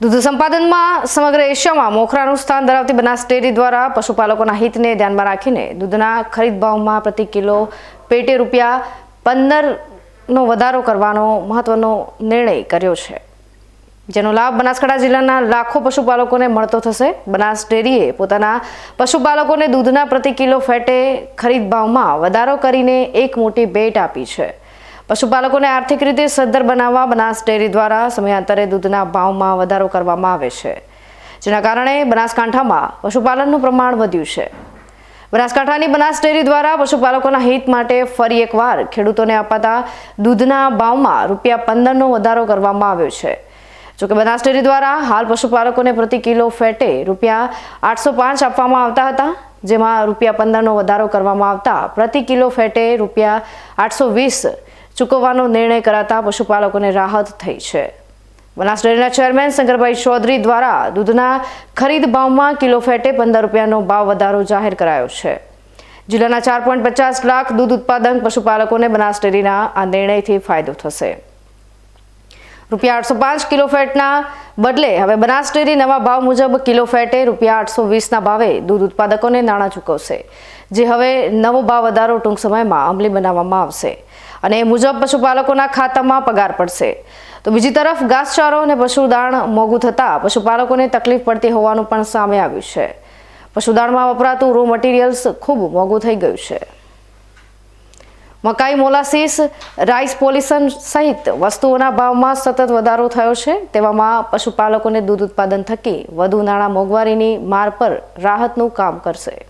દૂધ સંપાદનમાં સમગ્ર એશિયામાં મોખરાનું સ્થાન ધરાવતી બનાસ ડેરી દ્વારા પશુપાલકોના હિતને ધ્યાનમાં રાખીને દૂધના ખરીદ ભાવમાં પ્રતિ કિલો પેટે રૂપિયા પંદરનો વધારો કરવાનો મહત્વનો નિર્ણય કર્યો છે. જેનો લાભ બનાસકાંઠા જિલ્લાના લાખો પશુપાલકોને મળતો થશે. બનાસ ડેરીએ પોતાના પશુપાલકોને દૂધના પ્રતિ કિલો ફેટે ખરીદ ભાવમાં વધારો કરીને એક મોટી ભેટ આપી છે. પશુપાલકોને આર્થિક રીતે સદ્ધર બનાવવા બનાસ ડેરી દ્વારા સમયાંતરે દૂધના ભાવમાં વધારો કરવામાં આવે છે, જેના કારણે બનાસકાંઠામાં પશુપાલનનું પ્રમાણ વધ્યું છે. બનાસકાંઠાની બનાસ ડેરી દ્વારા પશુપાલકોના હિત માટે ફરી એકવાર ખેડૂતોને અપાતા દૂધના ભાવમાં રૂપિયા પંદરનો વધારો કરવામાં આવ્યો છે. જોકે બનાસ ડેરી દ્વારા હાલ પશુપાલકોને પ્રતિ કિલો ફેટે રૂપિયા આઠસો પાંચ આપવામાં આવતા હતા, જેમાં રૂપિયા પંદરનો વધારો કરવામાં આવતા પ્રતિ કિલો ફેટે રૂપિયા આઠસો વીસ ચૂકવવાનો નિર્ણય કરાતા પશુપાલકોને રાહત થઈ છે. બનાસ ડેરીના ચેરમેન શંકરભાઈ ચૌધરી દ્વારા દૂધના ખરીદ ભાવમાં કિલો ફેટે પંદર રૂપિયાનો ભાવ વધારો જાહેર કરાયો છે. જિલ્લાના ચાર પોઈન્ટ પચાસ લાખ દૂધ ઉત્પાદન પશુપાલકોને બનાસ ડેરીના આ નિર્ણયથી ફાયદો થશે. રૂપિયા આઠસો પાંચ કિલો ફેટના બદલે હવે બનાસ ડેરી નવા ભાવ મુજબ કિલો ફેટે રૂપિયા આઠસો વીસના ભાવે દૂધ ઉત્પાદકોને નાણાં ચૂકવશે, જે હવે નવો ભાવ વધારો ટૂંક સમયમાં અમલી બનાવવામાં આવશે. અને એ મુજબ પશુપાલકોના ખાતામાં પગાર પડશે. તો બીજી તરફ ઘાસચારો અને પશુદાણ મોંઘું થતાં પશુપાલકોને તકલીફ પડતી હોવાનું પણ સામે આવ્યું છે. પશુદાણમાં વપરાતું રો મટીરિયલ્સ ખૂબ મોંઘું થઈ ગયું છે. મકાઈ મોલાસીસ, રાઈસ પોલિસન સહિત વસ્તુઓના ભાવમાં સતત વધારો થયો છે. તેવામાં પશુપાલકોને દૂધ ઉત્પાદન થકી વધુ નાણાં મોંઘવારીની માર પર રાહતનું કામ કરશે.